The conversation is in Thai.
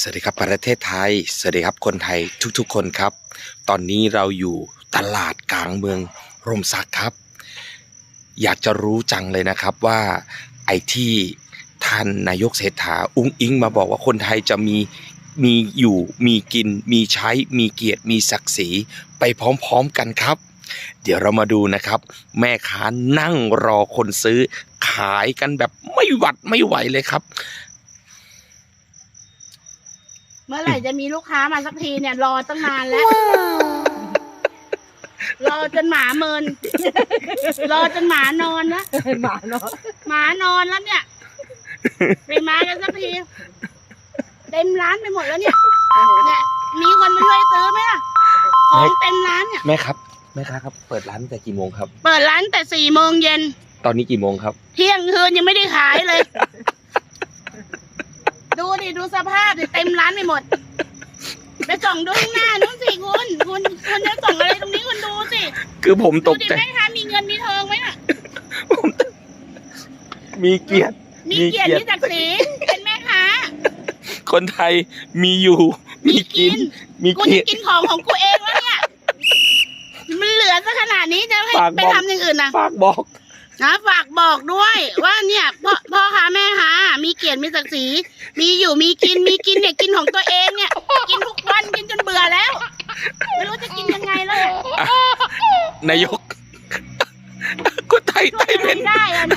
สวัสดีครับประเทศไทย สวัสดีครับคนไทยทุกๆคนครับ ตอนนี้เราอยู่ตลาดกลางเมืองร่มซักครับ อยากจะรู้จังเลยนะครับว่าไอ้ที่ท่านนายกเศรษฐาอุ้งอิงมาบอกว่าคนไทยจะมีมีอยู่มีกิน มีใช้ มีเกียรติมีศักดิ์ศรีไปพร้อมๆกันครับ เดี๋ยวเรามาดูนะครับ แม่ค้านั่งรอคนซื้อขายกันแบบไม่หวัดไม่ไหวเลยครับ เมื่อไหร่จะมีลูกค้ามาสักทีเนี่ยรอตั้งนานแล้ว รอจนหมาเมิน รอจนหมานอนนะหมาเนาะหมานอนแล้วเนี่ยไปมากันสักทีเต็มร้านไปหมดแล้วเนี่ยเนี่ย มีคนมาช่วยซื้อไหมล่ะของเต็มร้านเนี่ยแม่ครับแม่ค้าครับ เปิดร้านตั้งแต่กี่โมงครับ เปิดร้านแต่สี่โมงเย็น ตอนนี้กี่โมงครับ เที่ยงคืนยังไม่ได้ขายเลย ดูดิดูสภาพดิเต็มร้านไปหมด ไปส่องดูข้างหน้านู้นสิคุณคุณคุณจะส่องอะไรตรงนี้คุณดูสิคือผมตดูกดิใจ แม่ค้ามีเงินมีทองไหมน่ะ ผมมีเกียรติ มีมีเกียรติเกียรติมีศักดิ์ศรีเป็นแม่ค้า คนไทยมีอยู่ มีกินมีกูเกียจะรติ กินของของกูเองแล้วเนี่ย มันเหลือซะขนาดนี้จะให้ฝากไปบอกทำอย่างอื่นนะฝากบอก นะฝากบอกด้วยว่าเนี่ยพ่อพ่อ ยรมีศักดิ์ศรีมีอยู่มีกินมีกินเนี่ยกินของตัวเองเนี่ย กินทุกวันกินจนเบื่อแล้ว ไม่รู้จะกินยังไงแล้วนายก กูไตไตยเป็นได้อะน